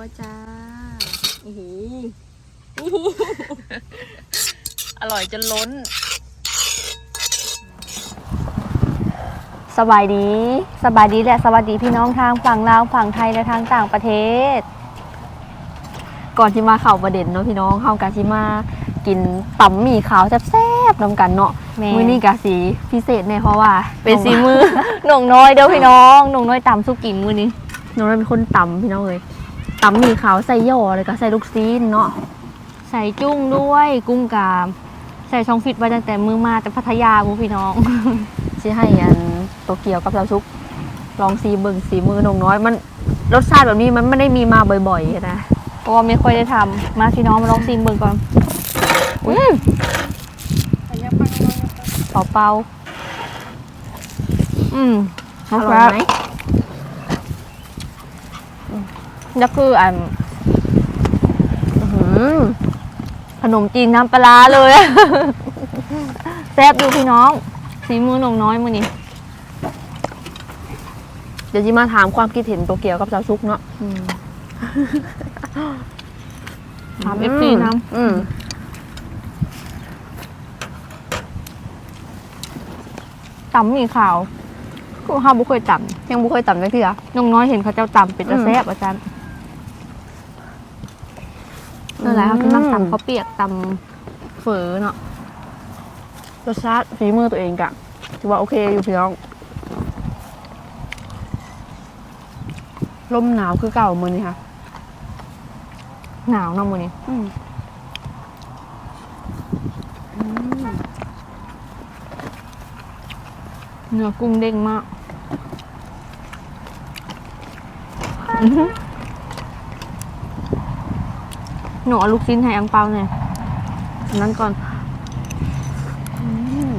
ก็จ้าโอ้โหอร่อยจนล้น สบายดี สบายดีและสวัสดีพี่น้องทางฝั่งลาวฝั่งไทยและทางต่างประเทศ ก่อนที่มาเข้าประเด็นเนาะพี่น้องเข้ากาชิมากินตำหมี่ขาวแซ่บๆนำกันเนาะแม่ มื้อนี้กะสีพิเศษแน่เพราะว่าเป็นสีมือหน่งน้อยเด้อพี่น้องหน่งน้อยตำสุกินมื้อนี้หน่งน้อยเป็นคนตำพี่น้องเลย ตำหมี่ขาวใส่ย่อเลยก็ใส่ลูกซีนเนาะใส่จุ้งด้วยกุ้งกาม ใส่ช่องฟิตไว้ตั้งแต่มือมาแต่พัทยาพูพี่น้องสิให้อันโตเกียวกับเราชุก ลองซีเบิงสีมือหนงน้อย มันรสชาติแบบนี้มันไม่ได้มีมาบ่อยๆนะเพราะว่าไม่ค่อยได้ทำมาพี่น้องมาลองซีเบิงก่อนอืมเป่าเปล่าอืมอร่อยไหม แล้วคืออันอื้อหือขนมจีนน้ำปลาร้าเลยแซ่บอยู่พี่น้อง สีมือหนงน้อยมือนี้เดี๋ยวจิมาถามความคิดเห็นโตเกียวกับสาวซุกเนาะอืมถามเอฟซีน้อืมำตำหมีขาวก็ห้าบุเคยตยังบุเคยต่ำเลยพี่อะำน้องน้อยเห็นเขาเจ้าตำเป็นตะอืมแซ่บอาจารย์ นั่นแหละครับที่มักตำข้าวเปียกตำเฝอเนาะรสชาติฝีมือตัวเองกะถือว่าโอเคอยู่พี่น้องลมหนาวคือเก่ามือนี่ค่ะ หนาวเนาะมือนี้อืมเนื้อกุ้งเด้งมากอื้อ หือหนูเอาลูกชิ้นให้อังเปาเนี่อยอันนั้นก่อนอืม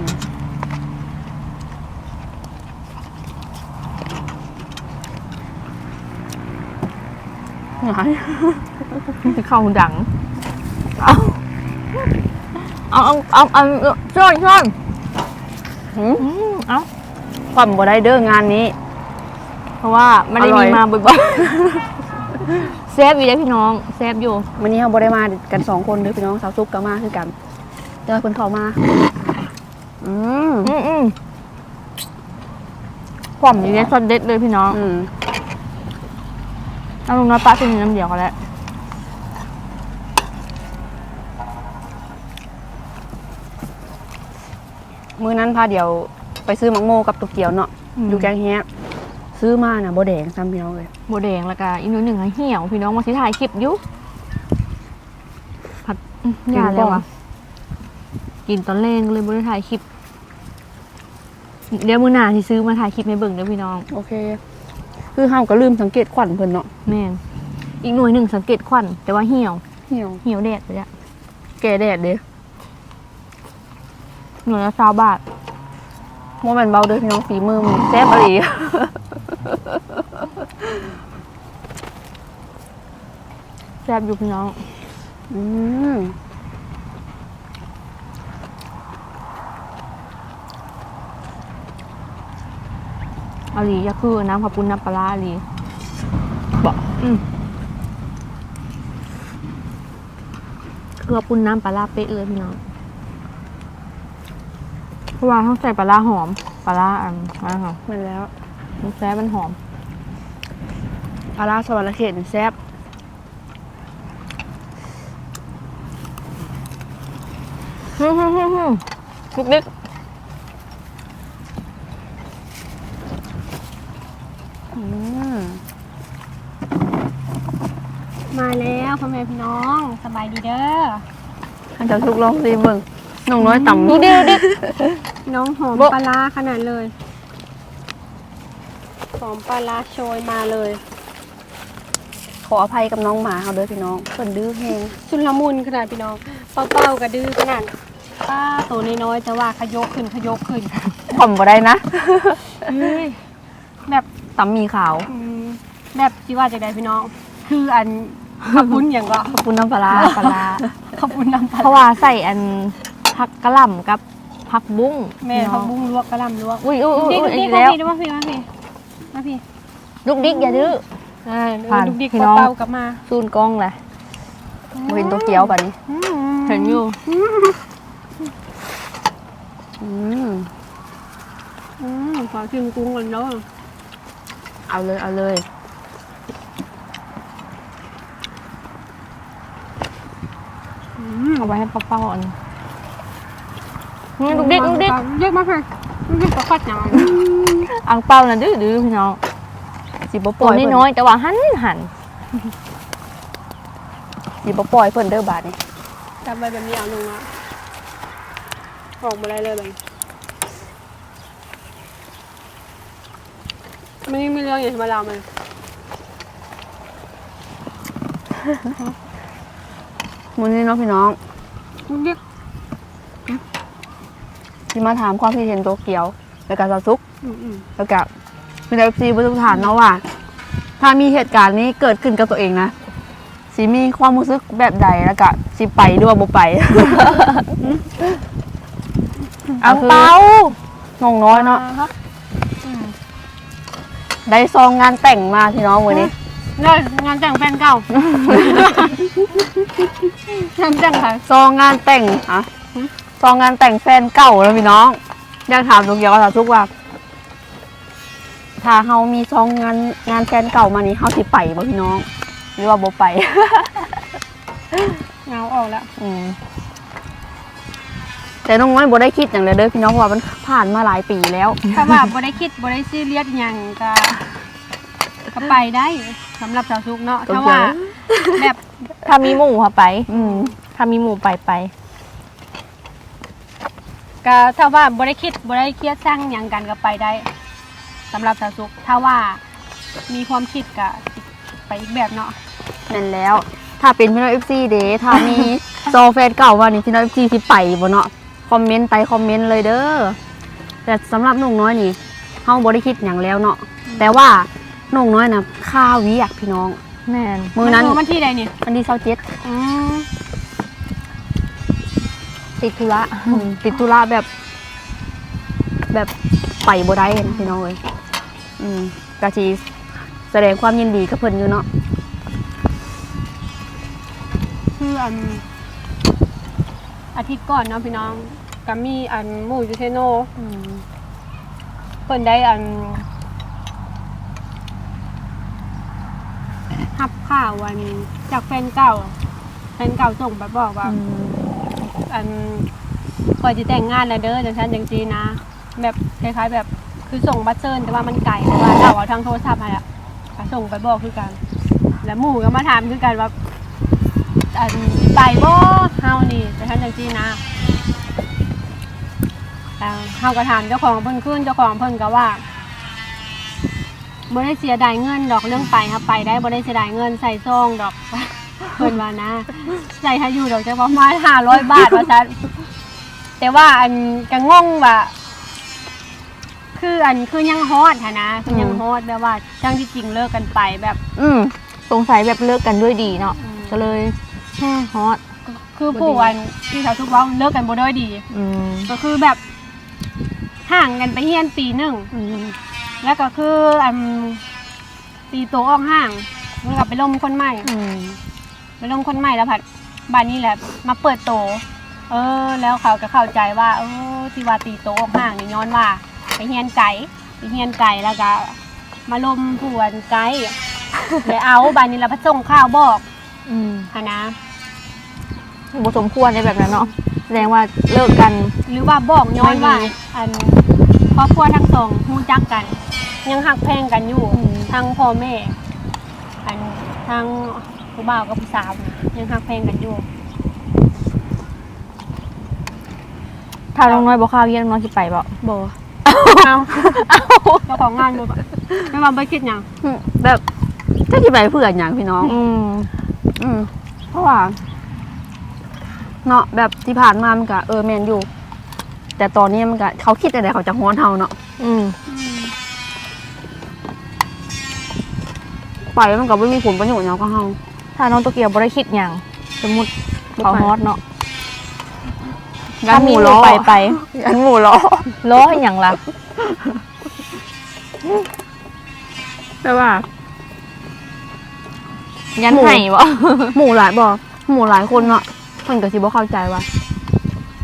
หายจะเข้าดัง เอาเอาเอาเอาเอาช่อนช่อนหืมอืมเอาความบ่ได้เด้องานนี้ เพราะว่าไม่ได้อร่มีอย มาบ่อยๆ แซฟอยู่ได้อพี่น้องแซฟอยู่วันนี้เราบ่ได้มากันสองคนเด้อพี่น้องสาวซุกก็มาคือกันเจอคนเข้ามา อืมอืมอืมความอยู่ในซอสเด็ดเลยพี่น้องอืมเอาลงน้ำปลาเป็นน้ำเดียวกันแล้วมือนั้นพาเดียวไปซื้อมังโมกับโตเกียวเนาะอยู่แกงแฮะ ซื้อมาน่ะบ่แดงซ้ำพี่น้องเลยโบแดงแล้วก็อีกหนิดหนึ่งอะเหี่ยวพี่น้องมาสิถ่ายคลิปอยู่ผัดอืมยาแล้วอะกินตอนแรงเลยบได้ถ่ายคลิป เดี๋ยวมือหน้าที่ซื้อมาถ่ายคลิปในเบิ่งเด้อพี่น้อง โอเค คือเฮาก็ลืมสังเกตขวัญเพิ่นเนาะแม่นอีกหน่วยหนึ่งสังเกตควันแต่ว่าเหี่ยว เหี่ยวเหี่ยวแดดไปแล้วแก่แดดเด้หน่วยละสาวบาทโมแม่นเบาเด้อพี่น้องฝีมือมันแซ่บอีหลี แซ่บอยู่พี่น้อง อืมอาลีก็คือน้ำขับปุ้นน้ำปลาร้าอาลีบอกอืมคือปุ้นน้ำปลาร้าเป๊ะเลยพี่น้องเพราะว่าต้องใส่ปลาร้าหอม ปลาร้าอันอะไรค่ะแม่นแล้วมันแซ่บมันหอม ปลาร้าสวรรค์เขตนี่แซ่บฮึ่มฮึ่มฮึ่มฮึ่มลุกนิกอืมมาแล้วพ่อแม่พี่น้องสบายดีเด้ออันจะทุกลองสิเบิ่งน้องน้อยต่ำดูดิดูดิน้องหอมโบ๊ะปลาร้าขนาดเลยหอมปลาร้าโชยมาเลยข ออภัยกับน้องหมาเขาเด้อพี่น้องเพิ่นดื้อแฮงชุนละมุนขนาดพี่น้องเป้าเป้ากระดื้อขนาดป้าตัวน้อยๆแต่ว่าขยกขึ้นขยกขึ้นผมบ่ได้นะเฮ้ยแบบต่ำมีขาวอืมแบบที่ว่าจะได้พี่น้อง คืออันขับปุ้นอย่างก็ขอบคุณน้ำปลาร้าปลาร้าขับปุ้นน้ำปลาเพราะว่าใส่อันผักกะหล่ำกับผักบุ้งแม่ผักบุ้งลวกกระหลำลวกอุ้ยอุ้ยอุ้ยดิ๊กอุ้ยดิ๊อีกกมาแล้วพี่มาพี่มาพี่มาพี่ลูกดิ๊กอย่าดื้อ อ่าผ่านดุกดิกพี่น้องเป่าๆกลับมาซูนกล้องแหละบ่เห็นตัวเกียวบัดนี้ อืมเห็นอยู่อืมอืมขอชิมกุ้งก่อนเนาะเอาเลยเอาเลย อืมเอาไว้ให้ป้าๆอันนี้นี่ดุกดิกดุกดิกเยอะมากเลยดุกดิกก็คัดอย่างอังเปาน่ะดื้อดื้อพี่น้อง สิบ่ปตัล่วอยเพิ่นน้อยๆแต่ว่าหันหันสิบ่ปล่อยเพิ่นเด้อบาดนี้จำไปแบบนี้เอาลงมาออกมาได้เลยเลยไม่มีเรื่องอย่างมาเล่ามันมื้อนี้เนาะพี่น้องดุกดิกสิมาถามความคิดเห็นตัวเกียว แล้วก็สาวซุก อืมอืมแล้วก็ มีเอฟซีผู้ทุกฐานเนาะว่า ถ้ามีเหตุการณ์นี้เกิดขึ้นกับตัวเองนะสิมีความรู้สึกแบบใดแล้วก็สิไปหรือว่าบ่ไปอังเปาน้องน้อยเนาะครับได้ซองงานแต่งมาพี่น้องวันนี้เลยงานแต่งแฟนเก่างานแต่งค่ะซองงานแต่งอะซองงานแต่งแฟนเก่าแล้วพี่น้องอยากถามตัวเกียวกับสาวซุกว่า ถ้าเฮามีซองงานงานแฟนเก่ามานี่เฮาสิไปบ่พี่น้อง หรือว่าบ่ไป เงาออกแล้วอืมแต่น้องน้อยบ่ได้คิดอย่างเลยเด้อพี่น้องเพราะว่ามันผ่านมาหลายปีแล้ว ถ้าว่าบ่ได้คิดบ่ได้ซีเรียสอหย่างก็ก็ไปได้สำหรับสาวซุกเนาะต้องถ้าว่าเจอแบบถ้ามีหมู่ค่ะไป อืมถ้ามีหมู่ไปไป ก็ถ้าว่าบ่ได้คิดบ่ได้เครียดสร้างหยังกันก็ไปได้ สำหรับสาวซุกถ้าว่ามีความคิดก็ไปอีกแบบเนาะนั่นแล้ว ถ้าเป็นพี่น้องเอฟซีเดถ้ามี โซแฟนเก่ามานี่พี่น้องเอฟซีสิไปบ่เนาะคอมเมนต์ไปคอมเมนต์เลยเด้อแต่สำหรับน้องน้อยนี่เฮาบ่ได้คิดหยังแล้วเนาะแต่ว่าน้องน้อยน่ะค่าเวิอยากพี่น้อง แม่นมือนั้นมันที่ใดนี่อันที่27 อืมติดธุระ ติดธุระแบบ แบบไปบ่ได้นะพี่น้องเอ้ย อืมกะสิแสดงความยินดีกับเพิ่นอยู่เนาะคืออันอาทิตย์ก่อนเนาะพี่น้องก็มีอันหมู่ยูเทโนอืมเพิ่นได้อันรับข่าววันจากแฟนเก่าแฟนเก่าส่งไปบอกว่า อันก่อนจะแต่งงานแล้วเด้อจังซั่นจังซีนะ แบบคล้ายๆแบบ คือส่งบัตรเชิญแต่ว่ามันไกลแต่ว่าเราเอาทางโทรศัพท์ให้อะก็ส่งไปบอกคือกัน แล้วหมู่ก็มาถามคือกันว่าอันไปบ่เฮานี่จังซั่นจังซีนะแต่เฮาก็ถามเจ้าของเพิ่นขึ้นเจ้าของเพิ่นก็ว่าบ่ได้เสียดายเงินดอกเรื่องไปครับไปได้บ่ได้เสียดายเงินใส่ซองดอกเพิ่นว่านะใส่ให้อยู่ดอกจะประมาณห้าร้อยบาทว่าซันแต่ว่าอันก็งงว่า คืออันคือยังฮอดหั้นนะคือยังฮอดแบบว่าจังที่จริงเลิกกันไปแบบอืมสงสัยแบบเลิกกันด้วยดีเนาะก็เลยฮอตคือผู้วันที่เขาทุกว่าเลิกกันบ่ด้วยดีอืมก็คือแบบห่างกันไปเฮียนปีหนึ่งอืมแล้วก็คืออันตีตัวออกห่างมันกลับไปลมคนใหม่อืมไปลงคนใหม่แล้วผัดบ้านนี้แหละ มาเปิดโต เออ แล้วเขาก็เข้าใจว่า เออที่ว่าตีโตออกห่างนี่ย้อนว่าไป เฮียนไก่ไปเฮียนไก่แล้วก็มาลมผวนไก่เลยเอาบ้านนี้แล้วพระส่งข้าวบอกอืมหะนะบ่สมควรในแบบนั้นเนาะแสดงว่าเลิกกัน หรือว่าบอกย้อนว่าไม่ดีอันครอบครัวทั้งสองรู้จักกัน ยังหักแพงกันอยู่ทั้งพ่อแม่ อันทั้งผู้บ่าวกับผู้สาวน่ะยังหักแพงกันอยู่ถ้าน้องน้อยบ่ข้าวเยี่ยนน้องสิไปบ่บ่ เอาเจ้าของงานบ่ปะไม่ว่าไม่คิดหยังอืมแบบจะสิไปเพื่อหยังพี่น้อง อืมอืมเพราะว่าเนาะแบบที่ผ่านมามันก็เออแมนอยู่ แต่ตอนนี้มันก็เขาคิดอะไรเขาจะฮ้อนเฮาเนาะอืมไปมันก็ไม่มีผลประโยชน์หยังก็เฮาถ้าน้องโตเกียวบ่ได้คิดหยังสมมุติเขาบ่ไปฮอตเนาะยันหมูล้อไปไปยันหมูล้อ ล้อให้หยังล่ะ แต่ว่า ยันไห้บ่ หมู่หลายบ่หมู่หลายคนเนาะเพิ่นก็สิบ่เข้าใจว่า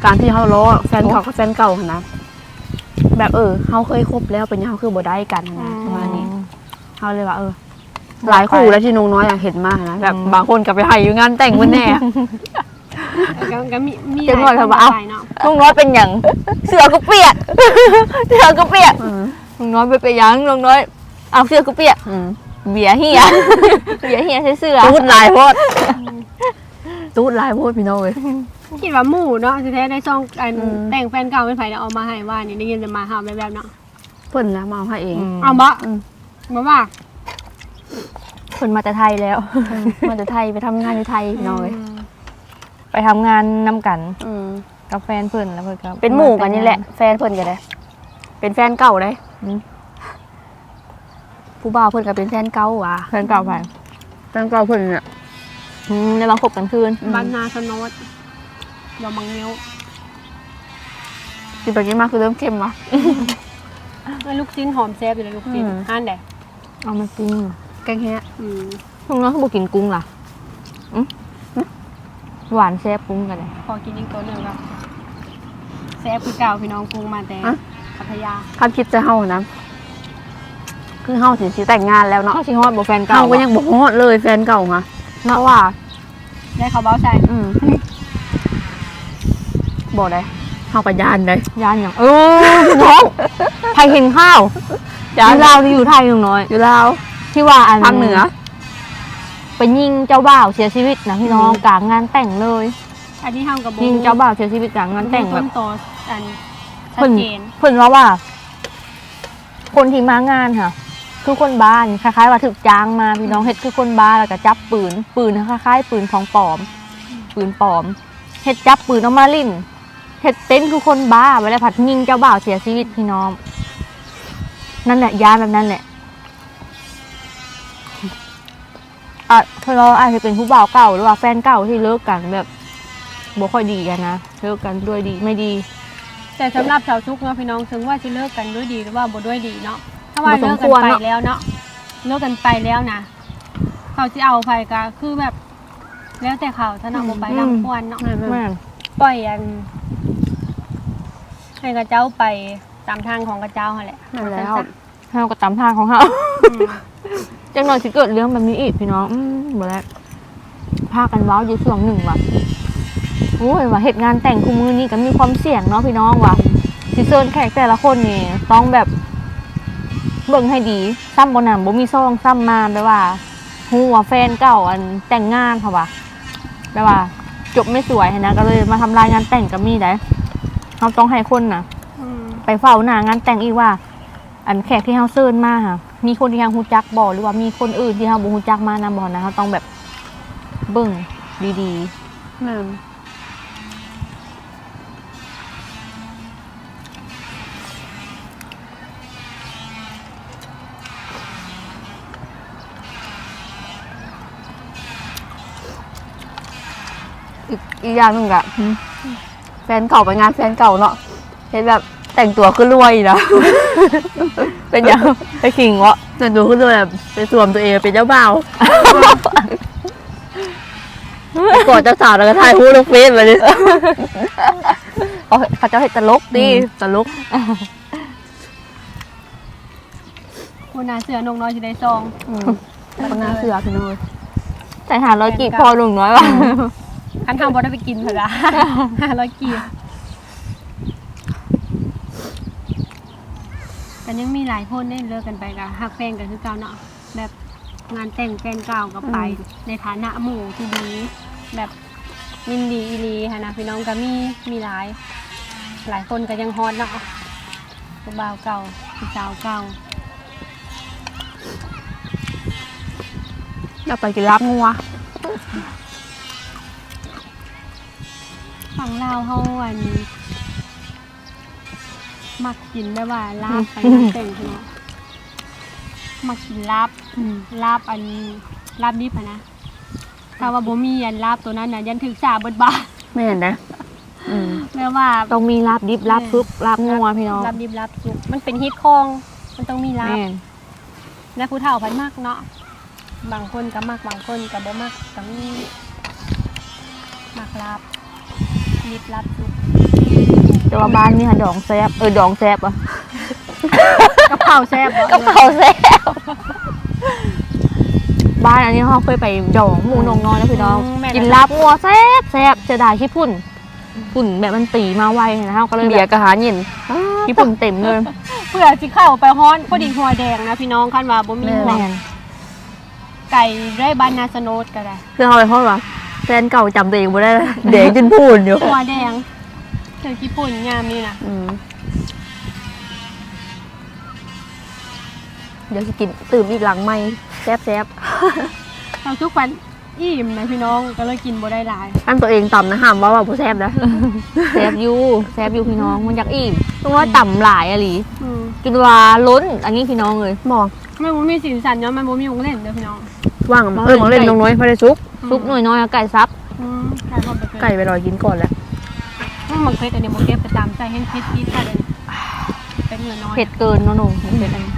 การที่เฮาล้อแฟนเก่ากับแฟนเก่าหั่นนะแบบเออเฮาเคยคบแล้วเป็นหยังเฮาคือบ่ได้กันหั่นนะประมาณนี้เฮาเลยว่าเออ หลายคู่แล้วที่น้องน้อยอะเห็นมากนะแบบอืม บางคนก็ไปให้อยู่งานแต่งมื้อแน่ ก็ก็มีมีเจ็บหน่อยหเถลาอะยวะคนเอ้าไปเนาะลุงน้อยเป็นหยังเสือก็เปียก เสือก็เปียกอืมลุงน้อยไปไปนหยังลุงน้อย เอาเสือก็เปียกอืมเบียร์เฮีย เบียร์เฮียใช้เสือตูดหลายโพดตูดหลายโพดพี่น้องเอ้ยคิดว่าหมู่เนาะสุดท้ายได้ซองอันอืม แต่งแฟนเก่าเป็นไผเอามาให้ว่านี่ได้ยินแต่มาหาแบบแบบๆเนาะเพิ่นนะมาเอาให้เอง เอาบ่อืม บ่ว่าคนมาแต่ไทยแล้ว มาจากไทยไปทำงานอยู่ไทยพี่น้องเอ้ยไป ทำงานนำกันอืมกับแฟนเพิ่นแล้วเพิ่นก็เป็นหมู่กันนี่แหละ แฟนเพิ่นก็ได้ เป็นแฟนเก่าได้อืมผู้บ่าวเพิ่นก็เป็นแฟนเก่าว่ะแฟนเก่าไปแฟนเก่าเพิ่นเนี่ยอืมได้มาคบกันคืนอืม บ้านนาสโนดดอกมังเงี้ยวกินไปกินมาคือเริ่มเค็มว่ะ แล้วลูกชิ้นหอมแซ่บอยู่เลยลูกชิ้นอืมห้านแดดเอามากินแกงเฮียอืมลุงน้อยเขาบอกกินกุ้งล่ะอืม หวานแซ่บกุ้งกันเลยพอกินอีกตัวหนึ่งก็แซ่บคือเก่าพี่น้องกรุงมาแต่พัทยาคาดคิดจะเฮานะคือเฮาสิสิแต่งงานแล้วเนาะเขาชิฮอดบอกแฟนเก่าเฮาก็ยังบ่ฮอดเลยแฟนเก่าค่ะเพราะว่าได้เขาวเบ้าใจอืมบอกได้เฮากับยานได้ยานอย่างเออพี่น้องไทยเห็นข้าวอย้านยู่ลาวที่อยู่ไทยลุงน้อย อยู่ลาวที่ว่าอันภาคเหนือ ไปยิงเจ้าบ่าวเสียชีวิตนะพี่น้องอืมกลางงานแต่งเลย อันนี้ทำกับยิงเจ้าบ่าวเสียชีวิตกลางงานแต่งแบต้บนโตอันชัเพิ่ดนเจนเพิ่นว่าว่า คนที่มางานค่ะคือคนบ้านคล้ายๆ ว่าถึกจ้างมาพี่น้องเฮ็ดคือคนบ้าแล้วก็จับปืน ปืนคล้ายๆปืนของปลอม ปืนปลอมเฮ็ดจับปืนออกมาลิ่นเฮ็ดเต้นคือคนบ้าไปแล้วผัดยิงเจ้าบ่าวเสียชีวิตพี่น้อง นั่นแหละยาแบบนั้นแหละ อะเพราะเราอาจจะเป็นผู้บ่าวเก่าหรือว่าแฟนเก่าที่เลิกกันแบบบ่ค่อยดีกันนะเลิกกันด้วยดีไม่ดี แต่สำหรับชาวซุกเนาะพี่น้องถึงว่าจะเลิกกันด้วยดีหรือว่าบ่ด้วยดีเนาะถ้าว่าบ่สเลิมกกันควรไปเนาะ แล้วเนาะเลิกกันไปแล้วนะเขาจะเอาไปก็คือแบบ แล้วแต่เขาถ้าน้องบ่ไปนำควรเนาะ แม่นปล่อยอัน ให้กระเจ้าไปตามทางของกระเจ้าหั่นแหละนั่นแล้วเฮาก็ตามทางของเฮา อืม จังหน่อยสิเกิดเรื่องแบบนี้อีกพี่น้อง อืมบ่แล้วพากันเว้าอยู่ช่วงหนึ่งว่ะโอ้ยว่าเหตุงานแต่งคู่มือนี่ก็มีความเสี่ยงเนาะพี่น้องว่ะสิเซิร์นแขกแต่ละคนนี่ต้องแบบเบิ่งให้ดีซ้ำบ่นำบ่มีซองซ้ำมาแปลว่าฮู้ว่าแฟนเก่าอันแต่งงานค่ะว่ะแปลว่า จบไม่สวยหั้นนะก็เลยมาทำลายงานแต่งก็มีได้เราต้องให้คนน่ะอืมไปเฝ้าหน้างานแต่งอีกว่า อันแขกที่เฮาเซิร์นมาค่ะ มีคนที่เฮาฮู้จักบ่หรือว่ามีคนอื่นที่เฮาบ่ฮู้จักมานำบ่นะเฮาต้องแบบเบิ่งดีแม่นอีกอีกอย่างหนึ่งอะแฟนเก่าไปงานแฟนเก่าเนาะเห็นแบบ แต่งตัวขึ้นรวยนะๆเป็นหยังไปขิงวะแต่งตัวขึ้นรวยแบบไปสวมตัวเองเป็นเจ้าบ่าวก่อนเจ้าสาวแล้วก็ถ่ายรูปลงเฟซมาเลยเอาเขาเจะเฮ็ดตลกดีตลกคุณนาเสือนงน้อยจะได้ซองคนหน้าเสือพี่น้อยใส่หาร้อยกีบพอลุงน้อยว่ะคันทำบ่ได้ไปกินเถอะละห้าร้อยกี กันยังมีหลายคนได้เลิกกันไปกับฮักแฟนกันคือเก่าเนาะแบบงานแต่งแฟนเก่ากับไป ในฐานะหมู่ที่ดี แบบยินดีอีหลีค่ะนะพี่น้องก็มีมีหลาย หลายคนก็ยังฮอตเนาะผู้บ่าวเก่าผู้สาวเก่าอยากไปกินลาบงัวฝั่งลาวเฮาอัน มักกินได้ว่าลาบไปงานแต่งเนาะมักกินลาบลาบอันลาบดิบอะนะถ้าว่าบ่มีอันลาบตัวนั้นน่ะยันถึกสาเบิดบาทไม่เห็นนะอืมแม่ว่าต้องมีลาบดิบลาบซุปลาบงัวพี่น้องลาบดิบลาบสุกมันเป็นฮิตคอง มันต้องมีลาบแม่นและผู้เฒ่าพันมากเนาะบางคนก็มักบางคนก็บ่มักก็มีมักลาบลิบลับสุก แต่ว่าบ้านมีหาดองแซบเออดองแซบอะกับข้าวแซ่บบ่กับเขาแซบบ้านอันนี้เขาเคยไปดองหมูนงน้อยนะพี่น้องกินลาบงัวแซบแซบจะได้ขี้พุ่นพุ่นแบบมันตีมาไวนะเขาก็เลยเบีแบยร์บกระหาเย็นขี้พุ่นเต็มเลยเพื่อสิเข้าไปฮ้อนพอดีหัวแดงนะพี่น้องคันว่าบ่มีหัวแม่นไก่ได้บ้านนาสโนดก็ได้ เพื่อเขาไปห้องว่าแฟนเก่าจำตัวเองไม่ได้แล้วเด็กจนพูดอยู่หัวแดง เจอญี่ปุ่นงามนี่นะอืมเดี๋ยวจะกินตื่มอีกหลังไม่แซบแซบเราทุกวันอิ่มนะพี่น้องก็เลยกินบ่ได้หลายอันตัวเองต่ำนะห้ามว่าว่าผู้แซบนะแซบอยูแซบอยูพี่น้องมันอยากอิ่มต้องว่าต่ำหลายอะหลีอืมกินวาล้น อันนี้พี่น้องเลยหมอไม่บ่มีสินสันเนาะมันบ่มีวงเล่นเด้อพี่น้องว่างเออของเล่นน้องน้อยพอได้ซุก ซุปหน่อยน้อยๆไก่ซับอืมไก่พอไปไก่ไปรอยกินก่อนแล้ว มันมันเคยแต่เดี๋ยวบ่เก็บไปตามใจให้เผ็ดพีดค่ะเดี๋ยวนี้เป็นเงินน้อยเผ็ดเกินเนาะหนูเผ็ดอันนี้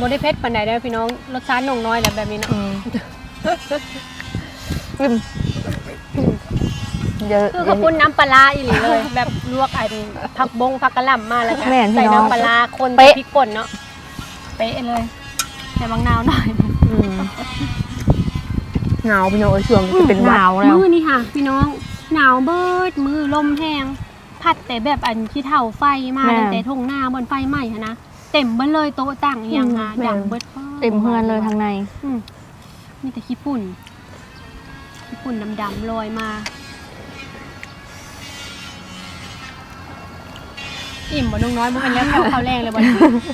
บได้เผ็ดปานใดเด้อพี่น้องรสชาตินงน้อยแหละแบบนี้เนาะอืมจิ้มเดี๋ยวคือข้าวปุ้นน้ำปลาร้าอีหลีเลย แบบลวกไอ้ผักบงผักกะหล่ำมาแล้วก็แม่นพี่ใส่น้อง น้ำปลาร้าคนเป๊ะพริกป่นเนาะเป๊ะเลยใส่บางนาวหน่อยอืมหนาวพี่น้องเอ้ยช่วงนี้จะเป็นหวัดนาวแล้ว มือนี่ค่ะ พี่น้อง หนาวเบิดมือลมแห้งพัดแต่แบบอันที่เท่าไฟมาแม่ตั้งแต่ทงหน้าบนไฟไหม้ค่ะนะเต็มเบิดเลยโต๊ะตั้งอหย่างงาดังเบิดเต็มเฮือนเลยทางใน อืมมีแต่ขี้ฝุ่นขี้ฝุ่นดำๆลอยมาอิ่มบ่น้องน้อยบ่เป็นแล้วแถวข้าวแรงเลยบ่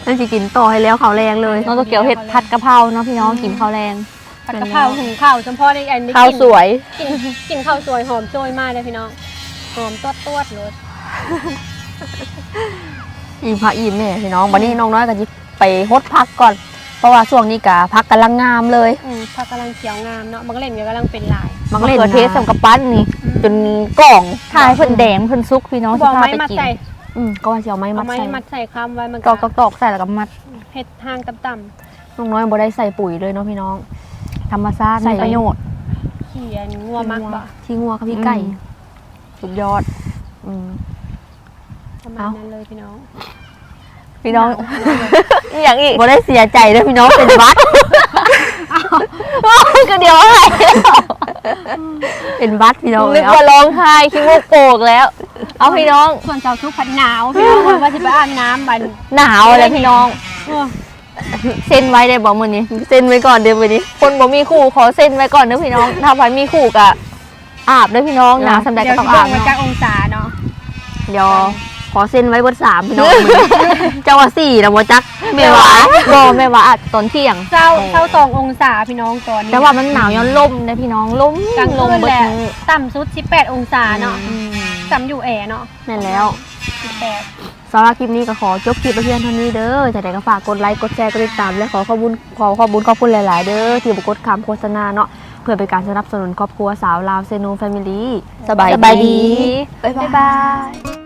นั่นจะกินต่อให้แล้วเขาวแรงเลยน้องตัวเกียวเห็ดผัดกะเพราเนาะพี่น้องกินข้าวแรง ผัดกะเพราหุงข้าวจำพ่อได้อันนี้ข้าวกินสวยกินกินข้าวสวยหอมโชยมากเลยพี่น้องหอมตวดตวดๆเลยอิ่มพักอิ่มแม่พี่น้องวันนี้น้องน้อยก็จะไปฮดพักก่อน เพราะว่าช่วงนี้กะพักกำลังงามเลยอืมผักกำลังเขียวงามเนาะมันก็เล่นก็กำลังเป็นลาย มัมะกเล่นเขือเทศสำกับปั้นนี่ จนกล่องถ่ายเพิ่นแดงเพิ่นซุกพี่น้องบสิอกพาไม้ไปมัดกินใส่อืมก็ว่าจะเอาไม้มัเอาดไม้ใส่มัดใส่คำไว้มันตอกตอกๆๆใส่แล้วก็มัดเห็ดทางต่ำน้องน้อยบ่ได้ใส่ปุ๋ยเลยเนาะพี่น้อง ธรรมชาติใส่ มีประโยชน์ๆเขียนงัวมักบ่ที่งัวกับพี่ไก่อืมสุดยอดอืม ประมาณเอ้า นั้นเลยพี่น้องพี่น้องอหย่างอีกบ่ได้เสียใจเด้อพี่น้องเป็นหวัดก็เดียวอะไรเป็นหวัดพี่น้องนึกเอาว่าร้องไห้คิดว่าโกกแล้ว เอาพี่น้องส่วนเจ้าทุกผัดหนาวพี่น้องว่าจะไปอาบน้ำบันหนาวอะไรพี่น้องโอ้ เซ็นไว้ได้บอกมือนี้เซ็นไว้ก่อนเดี๋ยววันนี้ คนบ่มีคู่ขอเซ็นไว้ก่อนเด้อพี่น้อง ถ้าใครมีคู่กะอาบเด้อพี่น้องหนาวสำใดเดี๋ก็ยวต้องสิบอาอบกมาเนาะจากองศาเนาะเดี๋ยวขอเซ็นไว้เบนสามพี่น้องมื้อนี้เจ้าว่าสี่นะบ่จักไม่ว่าบ่ไม่ว่าอาจตอนเที่ยงเจ้าเจ้าสององศาพี่น้องตอนนี้แต่ว่ามันหนาวย้อนลมนะพี่น้องลมกลางลคืมนเบิแหดละมือต่ำสุด18องศาเนาะอืมจำอยู่แอร์เนาะนั่นแล้ว18 สำหรับคลิปนี้ก็ขอจบคลิปไปเพียงเท่านี้เด้อจะได้ก็ฝากกดไลค์กดแชร์กดติดตาม และขอขอบคุณขอขอบคุณขอบคุณหลาย ๆ เด้อที่บกดคำโฆษณาเนาะเพื่อเป็นการสนับสนุนครอบครัวสาวลาวเซนูแฟมิลี่สบายสบายดี บ๊ายบายบ๊ายบาย